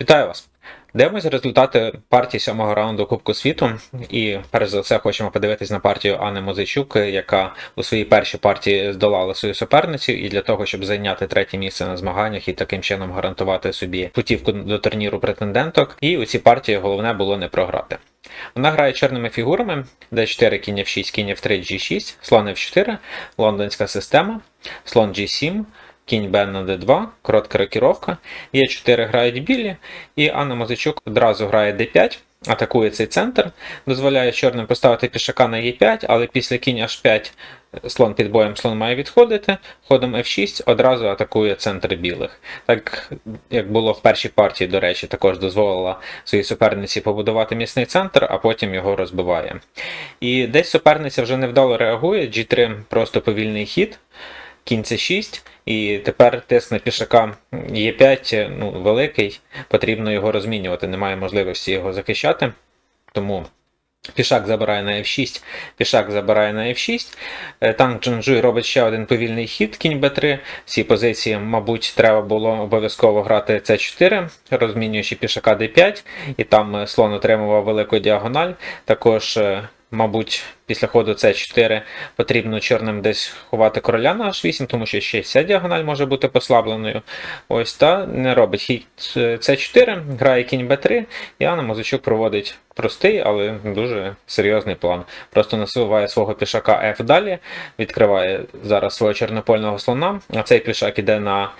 Вітаю вас! Дивимося результати партії сьомого раунду Кубку світу. І перш за все хочемо подивитись на партію Анни Музичук, яка у своїй першій партії здолала свою суперницю, і для того, щоб зайняти третє місце на змаганнях і таким чином гарантувати собі путівку до турніру претенденток. І у цій партії головне було не програти. Вона грає чорними фігурами, d4, кінь f6, кінь f3, g6, слон f4, лондонська система, слон g7, кінь Б на d2, коротка рокіровка. Є 4 грають білі, і Анна Мозичук одразу грає d5, атакує цей центр, дозволяє чорним поставити пішака на e5, але після кінь h5 слон під боєм слон має відходити. Ходом f6 одразу атакує центр білих. Так як було в першій партії, до речі, також дозволила своїй суперниці побудувати міцний центр, а потім його розбиває. І десь суперниця вже невдало реагує, G3 просто повільний хід кінь c6, і тепер тиск на пішака Е5 ну, великий, потрібно його розмінювати, немає можливості його захищати. Тому пішак забирає на F6, пішак забирає на F6. Е, Танк Джунджуй робить ще один повільний хід, кінь b3. В цій позиції, мабуть, треба було обов'язково грати c4, розмінюючи пішака d5, і там е, слон отримував велику діагональ. Також. Е, Мабуть, після ходу c4 потрібно чорним десь ховати короля на h8, тому що ще ця діагональ може бути послабленою. Ось та не робить хід c4, грає кінь b3, і Анна Мозичук проводить простий, але дуже серйозний план. Просто насуває свого пішака F далі, відкриває зараз свого чорнопольного слона, а цей пішак іде на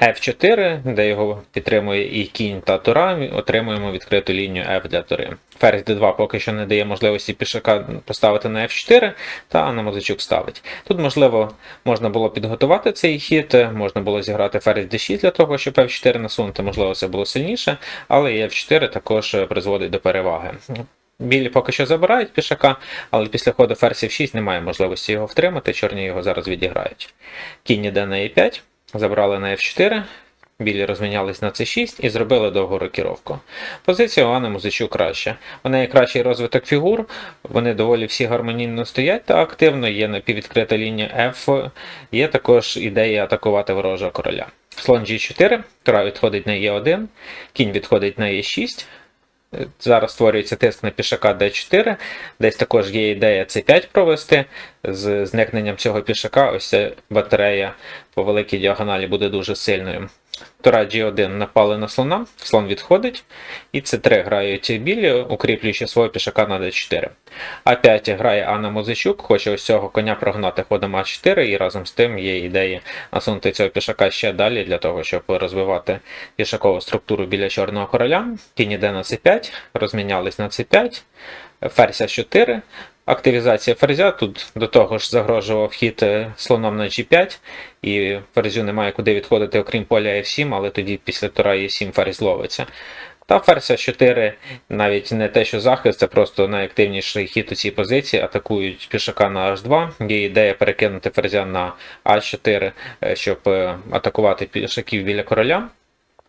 F4, де його підтримує і кінь та тура, отримуємо відкриту лінію F для тури. Ферзь D2 поки що не дає можливості пішака поставити на F4, та на мозичок ставить. Тут, можливо, можна було підготувати цей хід, можна було зіграти ферзь D6 для того, щоб F4 насунути, можливо, це було сильніше, але і F4 також призводить до переваги. Білі поки що забирають пішака, але після ходу ферзь F6 немає можливості його втримати, чорні його зараз відіграють. Кінь іде на E5. Забрали на F4, білі розмінялись на C6 і зробили довгу рокіровку. Позиція у Анни Музичук краща. У неї кращий розвиток фігур, вони доволі всі гармонійно стоять та активно, є напіввідкрита лінія F, є також ідея атакувати ворожого короля. Слон G4, тура відходить на E1, кінь відходить на E6. Зараз створюється тиск на пішака d4. Десь також є ідея c5 провести. З зникненням цього пішака, ось ця батарея по великій діагоналі буде дуже сильною. Тура G1 напали на слона, слон відходить, і c3 грають білі, укріплюючи свого пішака на d4. А5 грає Анна Музичук, хоче ось цього коня прогнати ходом А4, і разом з тим є ідея насунути цього пішака ще далі, для того, щоб розвивати пішакову структуру біля чорного короля. Кінь іде на c5, розмінялись на c5, ферзь А4. Активізація ферзя тут до того ж загрожував хід е, слоном на G5, і ферзю немає куди відходити, окрім поля F7, але тоді після тура E7 ферзь ловиться. Та ферзь А4 навіть не те, що захист, це просто найактивніший хід у цій позиції. Атакують пішака на H2. Є ідея перекинути ферзя на А4, е, щоб е, атакувати пішаків біля короля.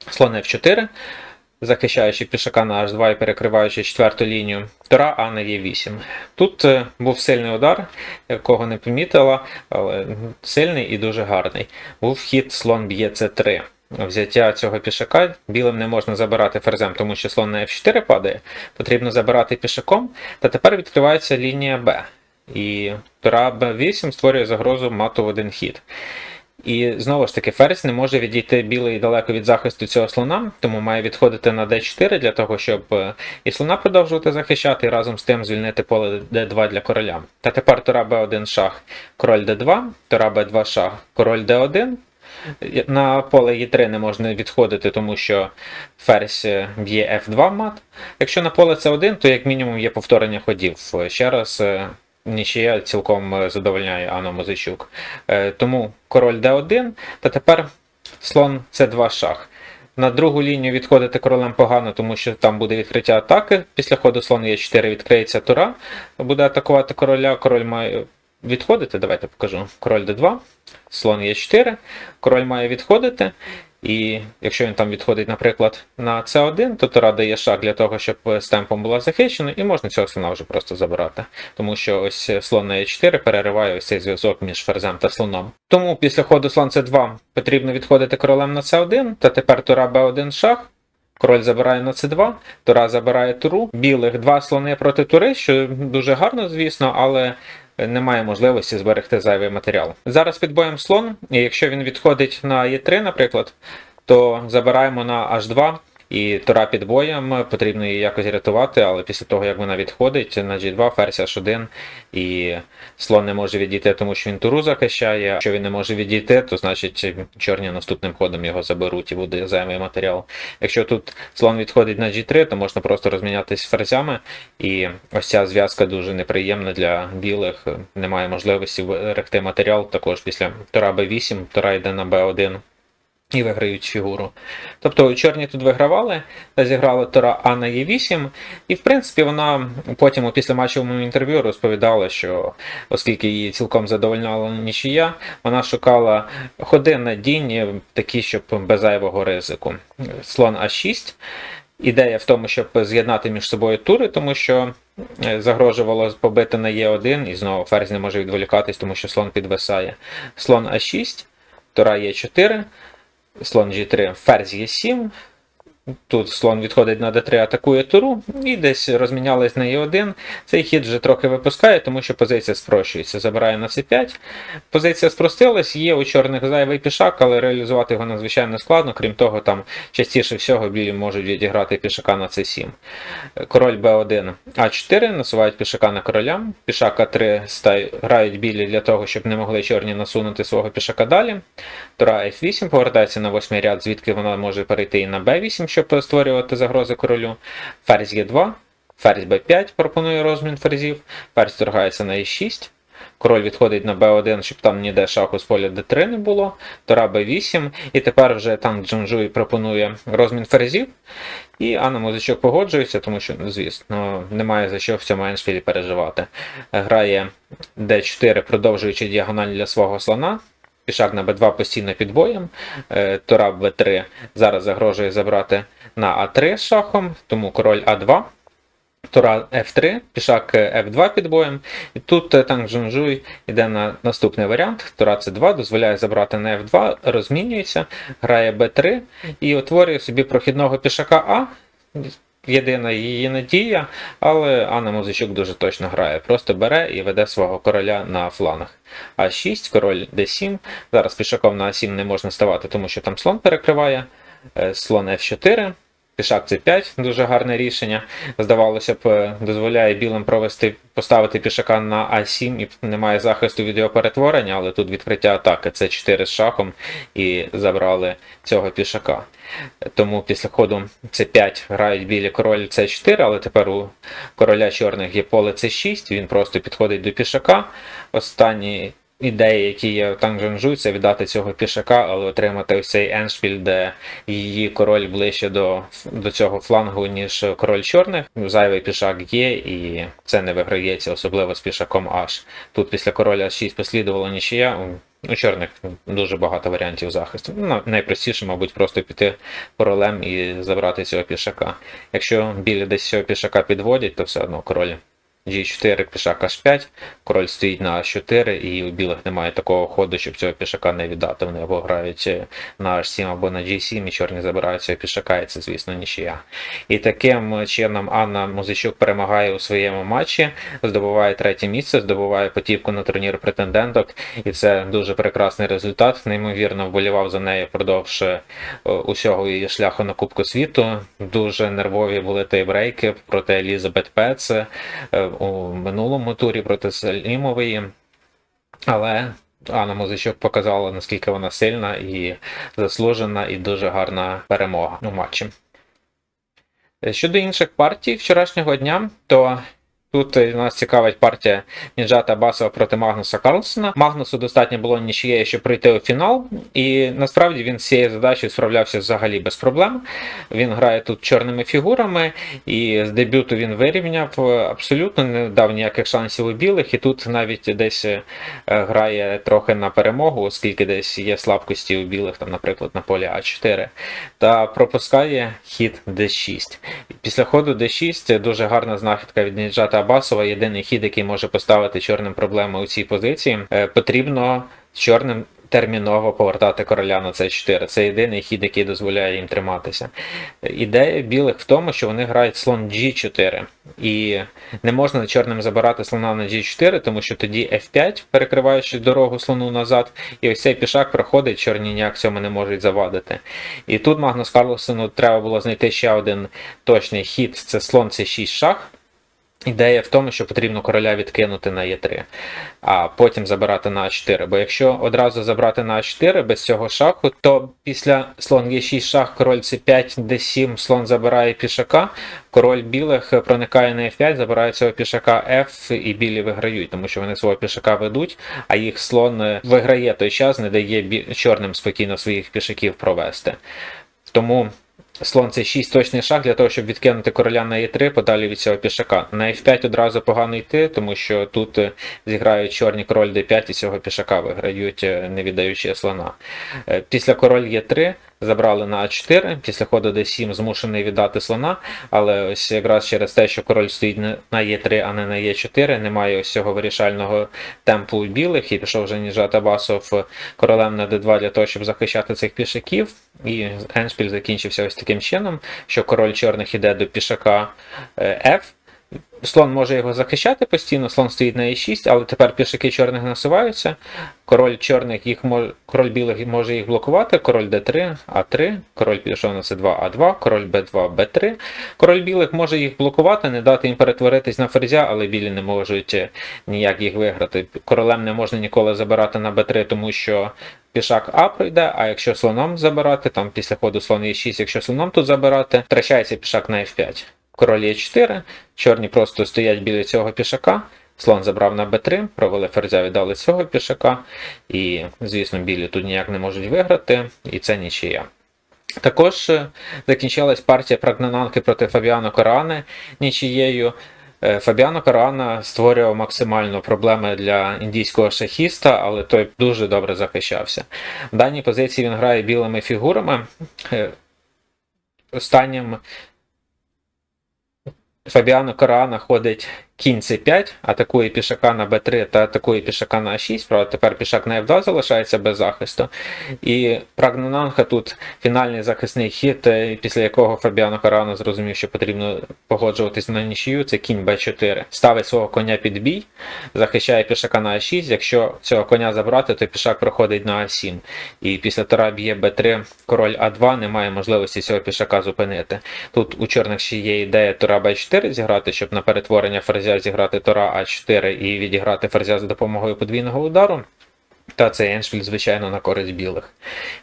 Слон F4 захищаючи пішака на H2 і перекриваючи четверту лінію, Тура А на Е8. Тут е, був сильний удар, якого не помітила, але сильний і дуже гарний. Був хід слон б'є С3. Взяття цього пішака білим не можна забирати ферзем, тому що слон на F4 падає. Потрібно забирати пішаком. Та тепер відкривається лінія Б. І Тура Б8 створює загрозу мату в один хід. І знову ж таки, ферзь не може відійти білий далеко від захисту цього слона, тому має відходити на d4 для того, щоб е, і слона продовжувати захищати, і разом з тим звільнити поле d2 для короля. Та тепер тура b1 шах, король d2, тура b2 шах, король d1. На поле Е3 не можна відходити, тому що ферзь б'є F2 мат. Якщо на поле С1, то як мінімум є повторення ходів. Ще раз, е, нічия цілком е, задовольняє Анну Музичук. Е, Тому король d1, та тепер слон c2 шах. На другу лінію відходити королем погано, тому що там буде відкриття атаки. Після ходу слон Е4 відкриється тура, буде атакувати короля. Король має відходити. Давайте покажу. Король d2, слон Е4, король має відходити. І якщо він там відходить, наприклад, на С1, то Тура дає шаг для того, щоб з темпом була захищена, і можна цього слона вже просто забирати. Тому що ось слон на Е4 перериває ось цей зв'язок між ферзем та слоном. Тому після ходу слон С2 потрібно відходити королем на С1, та тепер Тура Б1 шах. Король забирає на c2, тура забирає туру. Білих два слони проти тури, що дуже гарно, звісно, але немає можливості зберегти зайвий матеріал. Зараз під боєм слон, і якщо він відходить на Е3, наприклад, то забираємо на h2. І тура під боєм потрібно її якось рятувати, але після того, як вона відходить на G2, ферзь H1, і слон не може відійти, тому що він туру захищає. Якщо він не може відійти, то значить чорні наступним ходом його заберуть і буде зайвий матеріал. Якщо тут слон відходить на G3, то можна просто розмінятися ферзями, і ось ця зв'язка дуже неприємна для білих. Немає можливості берегти матеріал також після тура B8, тура йде на B1 і виграють фігуру. Тобто чорні тут вигравали, та зіграли Тора А на Е8, і в принципі вона потім у післяматчевому інтерв'ю розповідала, що оскільки її цілком задовольняла нічия, вона шукала ходи надійні, такі, щоб без зайвого ризику. Слон А6. Ідея в тому, щоб з'єднати між собою тури, тому що е, загрожувало побити на Е1, і знову ферзь не може відволікатись, тому що слон підвисає. Слон А6, Тора Е4 слон G3, ферзь Е7. Тут слон відходить на d3, атакує туру, і десь розмінялись на e1. Цей хід вже трохи випускає, тому що позиція спрощується. Забирає на c5. Позиція спростилась, є у чорних зайвий пішак, але реалізувати його надзвичайно складно. Крім того, там частіше всього білі можуть відіграти пішака на c7. Король b1, а4, насувають пішака на короля. Пішак а3 стай... грають білі для того, щоб не могли чорні насунути свого пішака далі. Тура f8 повертається на восьмий ряд, звідки вона може перейти і на b8 щоб створювати загрози королю. Ферзь Е2, ферзь Б5 пропонує розмін ферзів, ферзь торгається на Е6. Король відходить на b1, щоб там ніде шаху з поля d3 не було. Тора b8. І тепер вже там Джунжуй пропонує розмін ферзів. І Анна Музичок погоджується, тому що, ну, звісно, немає за що в цьому еншпілі переживати. Грає d4, продовжуючи діагональ для свого слона. Пішак на b2 постійно під боєм. Е, Тура b3 зараз загрожує забрати на А3 з шахом, тому король А2. Тура F3, пішак F2 під боєм. І тут е, Танк Джунжуй йде на наступний варіант. Тура C2 дозволяє забрати на F2, розмінюється, грає B3 і утворює собі прохідного пішака А єдина її надія, але Анна Музичук дуже точно грає. Просто бере і веде свого короля на фланах. А6, король d7. Зараз пішаком на А7 не можна ставати, тому що там слон перекриває. Е, слон F4. Пішак c5 дуже гарне рішення. Здавалося б, е, дозволяє білим провести, поставити пішака на А7 і немає захисту від його перетворення, але тут відкриття атаки С4 з шахом і забрали цього пішака. Тому після ходу С5 грають білі король С4, але тепер у короля чорних є поле С6, він просто підходить до пішака. Останній ідеї, які є в це віддати цього пішака, але отримати ось цей еншпіль, де її король ближче до до цього флангу, ніж король чорних. Зайвий пішак є, і це не виграється, особливо з пішаком H. Тут після короля 6 послідувала нічия. У чорних дуже багато варіантів захисту. Ну, найпростіше, мабуть, просто піти королем і забрати цього пішака. Якщо білі десь цього пішака підводять, то все одно король G4, пішак H5, король стоїть на А4, і у білих немає такого ходу, щоб цього пішака не віддати. Вони або грають на H7, або на G7, і чорні забирають цього пішака, і це, звісно, нічия. І таким чином Анна Музичук перемагає у своєму матчі, здобуває третє місце, здобуває потівку на турнір претенденток, і це дуже прекрасний результат. Неймовірно вболівав за нею впродовж е, усього її шляху на Кубку світу. Дуже нервові були тайбрейки проти Елізабет Пец. Е, у минулому турі проти Салімової. Але Анна Музичок показала, наскільки вона сильна і заслужена, і дуже гарна перемога у матчі. Щодо інших партій вчорашнього дня, то Тут е, нас цікавить партія Ніджата Басова проти Магнуса Карлсона. Магнусу достатньо було нічієї, щоб прийти у фінал, і насправді він з цією задачею справлявся взагалі без проблем. Він грає тут чорними фігурами, і з дебюту він вирівняв, абсолютно не дав ніяких шансів у білих, і тут навіть десь е, грає трохи на перемогу, оскільки десь є слабкості у білих, там, наприклад, на полі А4, та пропускає хід d6. Після ходу d6 дуже гарна знахідка від Ніджата Абасова єдиний хід, який може поставити чорним проблеми у цій позиції. Е, потрібно чорним терміново повертати короля на c4. Це єдиний хід, який дозволяє їм триматися. Ідея білих в тому, що вони грають слон G4. І не можна чорним забирати слона на G4, тому що тоді F5, перекриваючи дорогу слону назад, і ось цей пішак проходить, чорні ніяк цьому не можуть завадити. І тут Магнус Карлсену треба було знайти ще один точний хід це слон C6 шах. Ідея в тому, що потрібно короля відкинути на Е3, а потім забирати на А4. Бо якщо одразу забрати на А4 без цього шаху, то після слон Е6 шах, король С5, Д7, слон забирає пішака, король білих проникає на F5, забирає цього пішака F і білі виграють, тому що вони свого пішака ведуть, а їх слон е, виграє той час, не дає чорним спокійно своїх пішаків провести. Тому слон це 6 точний шаг для того, щоб відкинути короля на Е3 подалі від цього пішака. На F5 одразу погано йти, тому що тут е, зіграють чорні король D5 і цього пішака виграють, е, не віддаючи слона. Е, Після король Е3 забрали на А4, після ходу D7 змушений віддати слона, але ось якраз через те, що король стоїть на Е3, а не на Е4, немає ось цього вирішального темпу у білих, і пішов вже Ніжат Абасов королем на d2 для того, щоб захищати цих пішаків. І Еншпіль закінчився ось таким чином, що король чорних іде до пішака е, F. Слон може його захищати постійно, слон стоїть на e6, але тепер пішаки чорних насуваються. Король чорних їх може, король білих може їх блокувати, король d3, а3, король пішов на c2, а2, король b2, b3. Король білих може їх блокувати, не дати їм перетворитись на ферзя, але білі не можуть е, ніяк їх виграти. Королем не можна ніколи забирати на b3, тому що пішак А пройде, а якщо слоном забирати, там після ходу слон e6, якщо слоном тут забирати, втрачається пішак на f5. Король Е4, чорні просто стоять біля цього пішака. Слон забрав на Б3, провели ферзя, віддали цього пішака. І, звісно, білі тут ніяк не можуть виграти, і це нічия. Також е, закінчилась партія Прагнананки проти Фабіано Корани нічією. Е, Фабіано Карана створював максимально проблеми для індійського шахіста, але той дуже добре захищався. В даній позиції він грає білими фігурами. Е, Останнім Фабіано Карана ходить кінь c5, атакує пішака на b3 та атакує пішака на a6, правда тепер пішак на f2 залишається без захисту. І Прагнананха тут фінальний захисний хід, е, після якого Фабіано Карана зрозумів, що потрібно погоджуватись на нічию, це кінь b4. Ставить свого коня під бій, захищає пішака на a6. Якщо цього коня забрати, то пішак проходить на a7. І після тора б'є b3, король а2, немає можливості цього пішака зупинити. Тут у чорних ще є ідея тора b4 зіграти, щоб на перетворення ферзя зіграти Тора А4 і відіграти ферзя за допомогою подвійного удару. Та цей еншпіль, звичайно, на користь білих.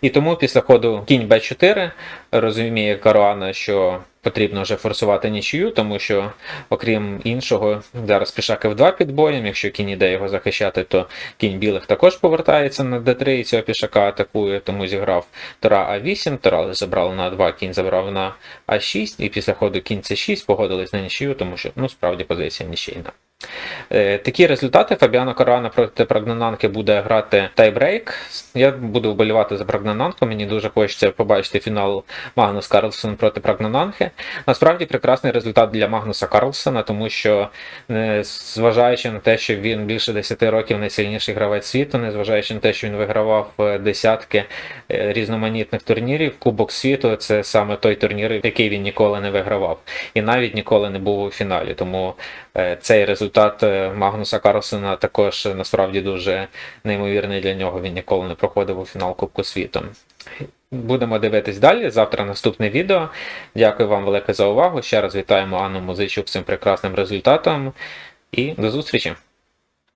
І тому після ходу кінь Б4 розуміє Каруана, що потрібно вже форсувати нічию, тому що, окрім іншого, зараз пішак F2 під боєм. Якщо кінь іде його захищати, то кінь білих також повертається на D3 і цього пішака атакує, тому зіграв Тора А8, Тора забрав на 2, кінь забрав на А6, і після ходу кінь С6 погодились на нічию, тому що ну, справді позиція нічийна. Е, Такі результати Фабіано Каруана проти Прагнананки буде грати тайбрейк. Я буду вболівати за Прагнананку. Мені дуже хочеться побачити фінал Магнус Карлсон проти Прагнананки. Насправді прекрасний результат для Магнуса Карлсона, тому що, е, зважаючи на те, що він більше 10 років найсильніший гравець світу, незважаючи на те, що він вигравав е, десятки різноманітних турнірів, Кубок світу це саме той турнір, який він ніколи не вигравав, і навіть ніколи не був у фіналі. Тому цей результат е, Магнуса Карлсена також насправді дуже неймовірний для нього. Він ніколи не проходив у фінал Кубку світу. Будемо дивитись далі. Завтра наступне відео. Дякую вам велике за увагу. Ще раз вітаємо Анну Музичук з цим прекрасним результатом. І до зустрічі!